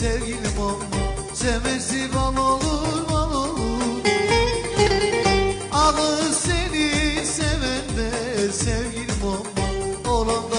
sevgilim olma Sevmesi bal olur bal olur. Ağır seni seven de sevgilim olma Olan da